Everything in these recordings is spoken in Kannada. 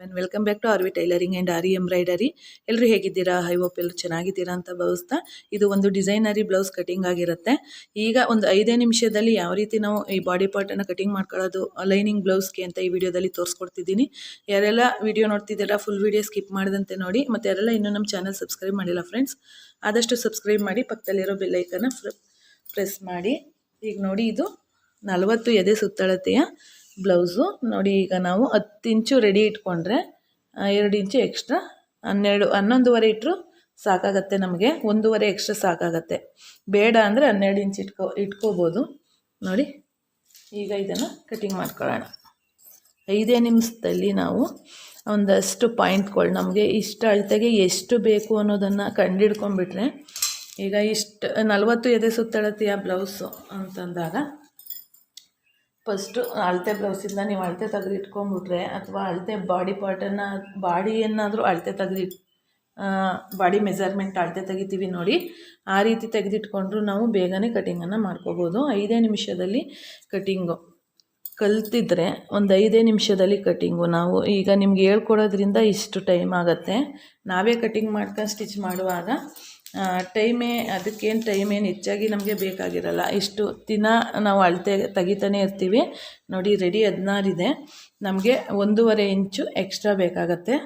And welcome back to RV tailoring and aari embroidery ಎಲ್ಲರೂ ಹೇಗಿದ್ದೀರಾ? ಐ ಓಪ್ ಎಲ್ಲರೂ ಚೆನ್ನಾಗಿದ್ದೀರಾ ಅಂತ ಭಾವಿಸ್ತಾ ಇದು ಒಂದು ಡಿಸೈನರಿ ಬ್ಲೌಸ್ ಕಟಿಂಗ್ ಆಗಿರುತ್ತೆ. ಈಗ ಒಂದು ಐದೇ ನಿಮಿಷದಲ್ಲಿ ಯಾವ ರೀತಿ ನಾವು ಈ ಬಾಡಿ ಪಾರ್ಟನ್ನು ಕಟಿಂಗ್ ಮಾಡ್ಕೊಳ್ಳೋದು ಲೈನಿಂಗ್ ಬ್ಲೌಸ್ಗೆ ಅಂತ ಈ ವಿಡಿಯೋದಲ್ಲಿ ತೋರಿಸ್ಕೊಡ್ತಿದ್ದೀನಿ. ಯಾರೆಲ್ಲ ವಿಡಿಯೋ ನೋಡ್ತಿದ್ದೀರಾ ಫುಲ್ ವಿಡಿಯೋ ಸ್ಕಿಪ್ ಮಾಡದಂತೆ ನೋಡಿ, ಮತ್ತು ಯಾರೆಲ್ಲ ಇನ್ನೂ ನಮ್ಮ ಚಾನಲ್ ಸಬ್ಸ್ಕ್ರೈಬ್ ಮಾಡಿಲ್ಲ ಫ್ರೆಂಡ್ಸ್ ಆದಷ್ಟು ಸಬ್ಸ್ಕ್ರೈಬ್ ಮಾಡಿ, ಪಕ್ಕದಲ್ಲಿರೋ ಬೆಲ್ಲೈಕನ್ನು ಪ್ರೆಸ್ ಮಾಡಿ. ಈಗ ನೋಡಿ ಇದು ನಲವತ್ತು ಎದೆ ಸುತ್ತಳತೆಯ ಬ್ಲೌಸು. ನೋಡಿ, ಈಗ ನಾವು ಹತ್ತು ಇಂಚು ರೆಡಿ ಇಟ್ಕೊಂಡ್ರೆ ಎರಡು ಇಂಚು ಎಕ್ಸ್ಟ್ರಾ ಹನ್ನೆರಡು, ಹನ್ನೊಂದುವರೆ ಇಟ್ಟರು ಸಾಕಾಗತ್ತೆ ನಮಗೆ. ಒಂದೂವರೆ ಎಕ್ಸ್ಟ್ರಾ ಸಾಕಾಗತ್ತೆ. ಬೇಡ ಅಂದರೆ ಹನ್ನೆರಡು ಇಂಚ್ ಇಟ್ಕೋ, ಇಟ್ಕೋಬೋದು. ನೋಡಿ, ಈಗ ಇದನ್ನು ಕಟಿಂಗ್ ಮಾಡ್ಕೊಳ್ಳೋಣ. ಐದೇ ನಿಮಿಷದಲ್ಲಿ ನಾವು ಒಂದಷ್ಟು ಪಾಯಿಂಟ್ಗಳು ನಮಗೆ ಇಷ್ಟು ಅಳತೆಗೆ ಎಷ್ಟು ಬೇಕು ಅನ್ನೋದನ್ನು ಕಂಡಿಡ್ಕೊಂಡ್ಬಿಟ್ರೆ, ಈಗ ಇಷ್ಟು, ನಲವತ್ತು ಎದೆ ಸುತ್ತಳತೆಯ ಬ್ಲೌಸು ಅಂತಂದಾಗ ಫಸ್ಟು ಅಳತೆ ಬ್ಲೌಸಿಂದ ನೀವು ಅಳತೆ ತೆಗೆದು ಇಟ್ಕೊಂಡ್ಬಿಟ್ರೆ ಅಥವಾ ಅಳತೆ ಬಾಡಿ ಪಾರ್ಟನ್ನು, ಬಾಡಿಯನ್ನಾದರೂ ಅಳತೆ ತೆಗೆದು ಬಾಡಿ ಮೆಜರ್ಮೆಂಟ್ ಅಳತೆ ತೆಗಿತೀವಿ ನೋಡಿ, ಆ ರೀತಿ ತೆಗೆದಿಟ್ಕೊಂಡ್ರು ನಾವು ಬೇಗನೆ ಕಟಿಂಗನ್ನು ಮಾಡ್ಕೋಬೋದು. ಐದೇ ನಿಮಿಷದಲ್ಲಿ ಕಟಿಂಗು. ಕಲ್ತಿದ್ರೆ ಒಂದು ಐದೇ ನಿಮಿಷದಲ್ಲಿ ಕಟಿಂಗು. ನಾವು ಈಗ ನಿಮ್ಗೆ ಹೇಳ್ಕೊಡೋದ್ರಿಂದ ಇಷ್ಟು ಟೈಮ್ ಆಗುತ್ತೆ. ನಾವೇ ಕಟಿಂಗ್ ಮಾಡ್ಕೊಂಡು ಸ್ಟಿಚ್ ಮಾಡುವಾಗ ಟೈಮೇ, ಅದಕ್ಕೇನು ಟೈಮ್ ಏನು ಹೆಚ್ಚಾಗಿ ನಮಗೆ ಬೇಕಾಗಿರಲ್ಲ. ಇಷ್ಟು ದಿನ ನಾವು ಅಳತೆ ತೆಗಿತಾನೆ ಇರ್ತೀವಿ. ನೋಡಿ ರೆಡಿ ಹದಿನಾರಿದೆ ನಮಗೆ ಒಂದೂವರೆ ಇಂಚು ಎಕ್ಸ್ಟ್ರಾ ಬೇಕಾಗತ್ತೆ.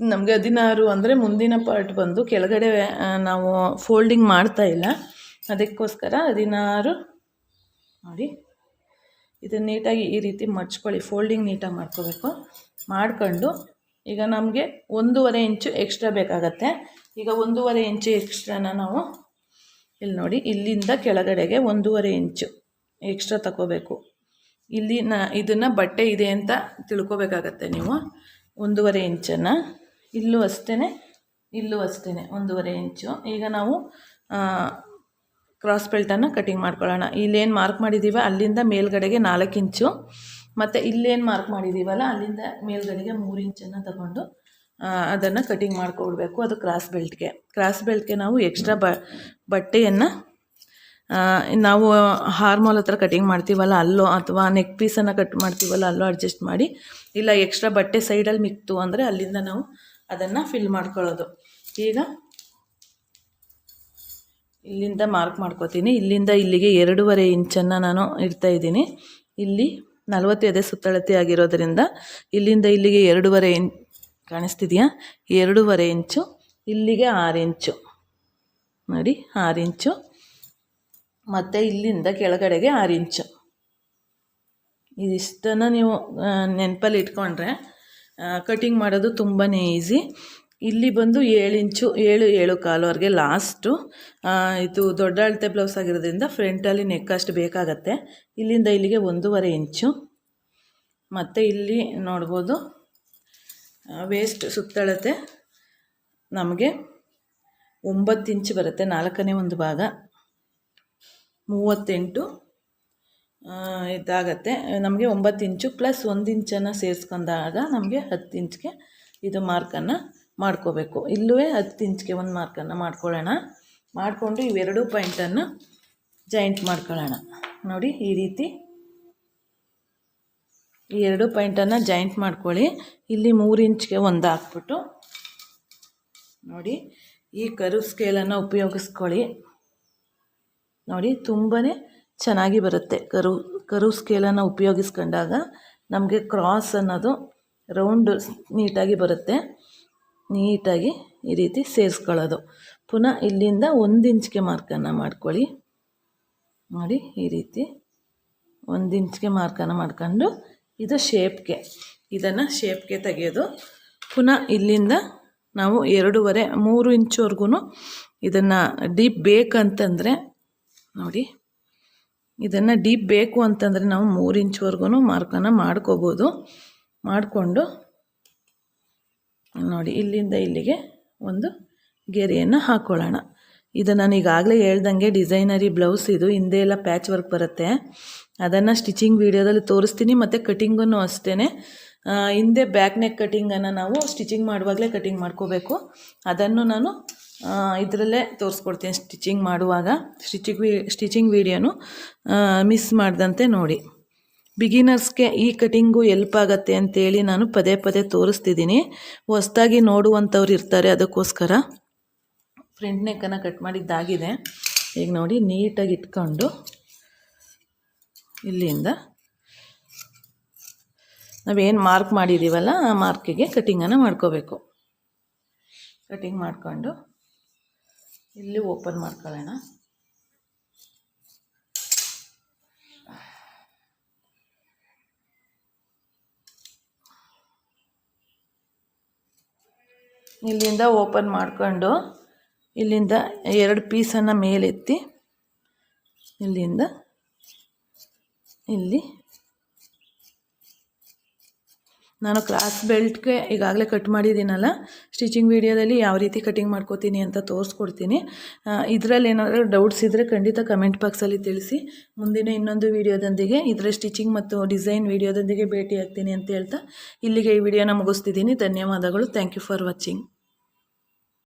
ನಮಗೆ ಹದಿನಾರು ಅಂದರೆ ಮುಂದಿನ ಪಾರ್ಟ್ ಬಂದು ಕೆಳಗಡೆ ನಾವು ಫೋಲ್ಡಿಂಗ್ ಮಾಡ್ತಾ ಇಲ್ಲ. ಅದಕ್ಕೋಸ್ಕರ ಹದಿನಾರು, ನೋಡಿ, ಇದನ್ನು ನೀಟಾಗಿ ಈ ರೀತಿ ಮಡ್ಚ್ಕೊಳ್ಳಿ. ಫೋಲ್ಡಿಂಗ್ ನೀಟಾಗಿ ಮಾಡ್ಕೋಬೇಕು. ಮಾಡ್ಕೊಂಡು ಈಗ ನಮಗೆ ಒಂದೂವರೆ ಇಂಚು ಎಕ್ಸ್ಟ್ರಾ ಬೇಕಾಗತ್ತೆ. ಈಗ ಒಂದೂವರೆ ಇಂಚು ಎಕ್ಸ್ಟ್ರಾನ ನಾವು ಇಲ್ಲಿ ನೋಡಿ, ಇಲ್ಲಿಂದ ಕೆಳಗಡೆಗೆ ಒಂದೂವರೆ ಇಂಚು ಎಕ್ಸ್ಟ್ರಾ ತಗೋಬೇಕು ಇಲ್ಲಿ ನ, ಇದನ್ನು ಬಟ್ಟೆ ಇದೆ ಅಂತ ತಿಳ್ಕೊಬೇಕಾಗತ್ತೆ ನೀವು. ಒಂದೂವರೆ ಇಂಚನ್ನು. ಇಲ್ಲೂ ಅಷ್ಟೇ ಇಲ್ಲೂ ಅಷ್ಟೇ ಒಂದೂವರೆ ಇಂಚು. ಈಗ ನಾವು ಕ್ರಾಸ್ ಬೆಲ್ಟನ್ನು ಕಟಿಂಗ್ ಮಾಡ್ಕೊಳ್ಳೋಣ. ಇಲ್ಲೇನು ಮಾರ್ಕ್ ಮಾಡಿದ್ದೀವ ಅಲ್ಲಿಂದ ಮೇಲ್ಗಡೆಗೆ ನಾಲ್ಕು ಇಂಚು. ಮತ್ತು ಇಲ್ಲೇನು ಮಾರ್ಕ್ ಮಾಡಿದ್ದೀವಲ್ಲ ಅಲ್ಲಿಂದ ಮೇಲ್ಗಡೆಗೆ ಮೂರು ಇಂಚನ್ನು ತಗೊಂಡು ಅದನ್ನು ಕಟಿಂಗ್ ಮಾಡ್ಕೊಳ್ಬೇಕು ಅದು ಕ್ರಾಸ್ ಬೆಲ್ಟ್ಗೆ ಕ್ರಾಸ್ ಬೆಲ್ಟ್ಗೆ ನಾವು ಎಕ್ಸ್ಟ್ರಾ ಬ, ಬಟ್ಟೆಯನ್ನು ನಾವು ಹಾರ್ಮೋಲ್ ಹತ್ರ ಕಟಿಂಗ್ ಮಾಡ್ತೀವಲ್ಲ, ಅಲ್ಲೋ ಅಥವಾ ನೆಕ್ ಪೀಸನ್ನು ಕಟ್ ಮಾಡ್ತೀವಲ್ಲ, ಅಲ್ಲೋ ಅಡ್ಜಸ್ಟ್ ಮಾಡಿ, ಇಲ್ಲ ಎಕ್ಸ್ಟ್ರಾ ಬಟ್ಟೆ ಸೈಡಲ್ಲಿ ಮಿಕ್ತು ಅಂದರೆ ಅಲ್ಲಿಂದ ನಾವು ಅದನ್ನು ಫಿಲ್ ಮಾಡ್ಕೊಳ್ಳೋದು. ಈಗ ಇಲ್ಲಿಂದ ಮಾರ್ಕ್ ಮಾಡ್ಕೋತೀನಿ. ಇಲ್ಲಿಂದ ಇಲ್ಲಿಗೆ ಎರಡೂವರೆ ಇಂಚನ್ನು ನಾನು ಇಡ್ತಾ ಇದ್ದೀನಿ. ಇಲ್ಲಿ ನಲವತ್ತು ಎದೆ ಸುತ್ತಳತೆ ಆಗಿರೋದರಿಂದ ಇಲ್ಲಿಂದ ಇಲ್ಲಿಗೆ ಎರಡೂವರೆ ಇನ್ ಕಾಣಿಸ್ತಿದೆಯಾ? ಎರಡೂವರೆ ಇಂಚು, ಇಲ್ಲಿಗೆ ಆರು ಇಂಚು. ನೋಡಿ, ಆರು ಇಂಚು. ಮತ್ತು ಇಲ್ಲಿಂದ ಕೆಳಗಡೆಗೆ ಆರು ಇಂಚು. ಇದಿಷ್ಟನ್ನು ನೀವು ನೆನಪಲ್ಲಿ ಇಟ್ಕೊಂಡ್ರೆ ಕಟಿಂಗ್ ಮಾಡೋದು ತುಂಬಾ ಈಸಿ. ಇಲ್ಲಿ ಬಂದು ಏಳು ಇಂಚು, ಏಳು ಏಳು ಕಾಲುವರೆಗೆ ಲಾಸ್ಟು. ಇದು ದೊಡ್ಡ ಅಳತೆ ಬ್ಲೌಸ್ ಆಗಿರೋದ್ರಿಂದ ಫ್ರಂಟಲ್ಲಿ ನೆಕ್ ಅಷ್ಟು ಬೇಕಾಗತ್ತೆ. ಇಲ್ಲಿಂದ ಇಲ್ಲಿಗೆ ಒಂದೂವರೆ ಇಂಚು. ಮತ್ತು ಇಲ್ಲಿ ನೋಡ್ಬೋದು ವೇಸ್ಟ್ ಸುತ್ತಳತೆ ನಮಗೆ ಒಂಬತ್ತು ಇಂಚು ಬರುತ್ತೆ, ನಾಲ್ಕನೇ ಒಂದು ಭಾಗ. ಮೂವತ್ತೆಂಟು ಇದಾಗತ್ತೆ. ನಮಗೆ ಒಂಬತ್ತು ಇಂಚು ಪ್ಲಸ್ ಒಂದು ಇಂಚನ್ನು ಸೇರಿಸ್ಕೊಂಡಾಗ ನಮಗೆ ಹತ್ತು ಇಂಚ್ಗೆ ಇದು ಮಾರ್ಕನ್ನು ಮಾಡ್ಕೋಬೇಕು. ಇಲ್ಲೂ ಹತ್ತು ಇಂಚ್ಗೆ ಒಂದು ಮಾರ್ಕನ್ನು ಮಾಡ್ಕೊಳ್ಳೋಣ. ಮಾಡಿಕೊಂಡು ಇವೆರಡೂ ಪಾಯಿಂಟನ್ನು ಜಾಯಿಂಟ್ ಮಾಡ್ಕೊಳ್ಳೋಣ. ನೋಡಿ ಈ ರೀತಿ ಈ ಎರಡು ಪಾಯಿಂಟನ್ನು ಜಾಯಿಂಟ್ ಮಾಡ್ಕೊಳ್ಳಿ. ಇಲ್ಲಿ ಮೂರು ಇಂಚ್ಗೆ ಒಂದು ಹಾಕ್ಬಿಟ್ಟು ನೋಡಿ, ಈ ಕರು ಸ್ಕೇಲನ್ನು ಉಪಯೋಗಿಸ್ಕೊಳ್ಳಿ. ನೋಡಿ ತುಂಬಾ ಚೆನ್ನಾಗಿ ಬರುತ್ತೆ ಕರು ಕರು ಸ್ಕೇಲನ್ನು ಉಪಯೋಗಿಸ್ಕೊಂಡಾಗ ನಮಗೆ ಕ್ರಾಸ್ ಅನ್ನೋದು ರೌಂಡ್ ನೀಟಾಗಿ ಬರುತ್ತೆ. ನೀಟಾಗಿ ಈ ರೀತಿ ಸೇರಿಸ್ಕೊಳ್ಳೋದು. ಪುನಃ ಇಲ್ಲಿಂದ ಒಂದು ಇಂಚ್ಗೆ ಮಾರ್ಕನ್ನು ಮಾಡ್ಕೊಳ್ಳಿ. ನೋಡಿ, ಈ ರೀತಿ ಒಂದು ಇಂಚ್ಗೆ ಮಾರ್ಕನ್ನು ಮಾಡ್ಕೊಂಡು ಇದು ಶೇಪ್ಗೆ. ಇದನ್ನು ಶೇಪ್ಗೆ ತೆಗೆಯೋದು ಪುನಃ ಇಲ್ಲಿಂದ ನಾವು ಎರಡೂವರೆ, ಮೂರು ಇಂಚುವರೆಗೂ ಇದನ್ನು ಡೀಪ್ ಬೇಕಂತಂದರೆ ನೋಡಿ, ಇದನ್ನು ಡೀಪ್ ಬೇಕು ಅಂತಂದರೆ ನಾವು ಮೂರು ಇಂಚ್ವರೆಗೂ ಮಾರ್ಕನ್ನು ಮಾಡ್ಕೋಬೋದು. ಮಾಡಿಕೊಂಡು, ನೋಡಿ, ಇಲ್ಲಿಂದ ಇಲ್ಲಿಗೆ ಒಂದು ಗೆರೆಯನ್ನು ಹಾಕ್ಕೊಳ್ಳೋಣ ಇದು ನಾನು ಈಗಾಗಲೇ ಹೇಳ್ದಂಗೆ ಡಿಸೈನರಿ ಬ್ಲೌಸ್ ಇದು, ಹಿಂದೆ ಎಲ್ಲ ಪ್ಯಾಚ್ ವರ್ಕ್ ಬರುತ್ತೆ. ಅದನ್ನು ಸ್ಟಿಚಿಂಗ್ ವೀಡಿಯೋದಲ್ಲಿ ತೋರಿಸ್ತೀನಿ, ಮತ್ತು ಕಟಿಂಗನ್ನು ಅಷ್ಟೇ ಹಿಂದೆ ಬ್ಯಾಕ್ ನೆಕ್ ಕಟಿಂಗನ್ನು ನಾವು ಸ್ಟಿಚಿಂಗ್ ಮಾಡುವಾಗಲೇ ಕಟಿಂಗ್ ಮಾಡ್ಕೋಬೇಕು. ಅದನ್ನು ನಾನು ಇದರಲ್ಲೇ ತೋರಿಸ್ಕೊಡ್ತೀನಿ ಸ್ಟಿಚಿಂಗ್ ಮಾಡುವಾಗ ಸ್ಟಿಚಿಂಗ್ ವಿ ಸ್ಟಿಚಿಂಗ್ ವೀಡಿಯೋನು ಮಿಸ್ ಮಾಡಿದಂತೆ ನೋಡಿ. ಬಿಗಿನರ್ಸ್ಗೆ ಈ ಕಟಿಂಗು ಎಲ್ಪ್ ಆಗತ್ತೆ ಅಂತೇಳಿ ನಾನು ಪದೇ ಪದೇ ತೋರಿಸ್ತಿದ್ದೀನಿ. ಹೊಸ್ದಾಗಿ ನೋಡುವಂಥವ್ರು ಇರ್ತಾರೆ ಅದಕ್ಕೋಸ್ಕರ. ಫ್ರಂಟ್ ನೆಕ್ಕನ್ನು ಕಟ್ ಮಾಡಿದ್ದಾಗಿದೆ. ಈಗ ನೋಡಿ, ನೀಟಾಗಿ ಇಟ್ಕೊಂಡು. ಇಲ್ಲಿಂದ. ನಾವೇನು ಮಾರ್ಕ್ ಮಾಡಿದ್ದೀವಲ್ಲ ಆ ಮಾರ್ಕಿಗೆ ಕಟಿಂಗನ್ನು ಮಾಡ್ಕೋಬೇಕು. ಕಟಿಂಗ್ ಮಾಡಿಕೊಂಡು ಇಲ್ಲಿ ಓಪನ್ ಮಾಡ್ಕೊಳ್ಳೋಣ. ಇಲ್ಲಿಂದ ಓಪನ್ ಮಾಡಿಕೊಂಡು ಇಲ್ಲಿಂದ ಎರಡು ಪೀಸನ್ನು ಮೇಲೆತ್ತಿ ಇಲ್ಲಿಂದ ಇಲ್ಲಿ. ನಾನು ಕ್ಲಾಸ್ ಬೆಲ್ಟ್ಗೆ ಈಗಾಗಲೇ ಕಟ್ ಮಾಡಿದ್ದೀನಲ್ಲ, ಸ್ಟಿಚಿಂಗ್ ವೀಡಿಯೋದಲ್ಲಿ ಯಾವ ರೀತಿ ಕಟಿಂಗ್ ಮಾಡ್ಕೋತೀನಿ ಅಂತ ತೋರಿಸ್ಕೊಡ್ತೀನಿ. ಇದರಲ್ಲಿ ಏನಾದರೂ ಡೌಟ್ಸ್ ಇದ್ದರೆ ಖಂಡಿತ ಕಮೆಂಟ್ ಬಾಕ್ಸಲ್ಲಿ ತಿಳಿಸಿ. ಮುಂದಿನ ಇನ್ನೊಂದು ವೀಡಿಯೋದೊಂದಿಗೆ ಇದರ ಸ್ಟಿಚಿಂಗ್ ಮತ್ತು ಡಿಸೈನ್ ವೀಡಿಯೋದೊಂದಿಗೆ ಭೇಟಿ ಆಗ್ತೀನಿ ಅಂತ ಹೇಳ್ತಾ ಇಲ್ಲಿಗೆ ಈ ವಿಡಿಯೋನ ಮುಗಿಸ್ತಿದ್ದೀನಿ. ಧನ್ಯವಾದಗಳು. Thank you for watching.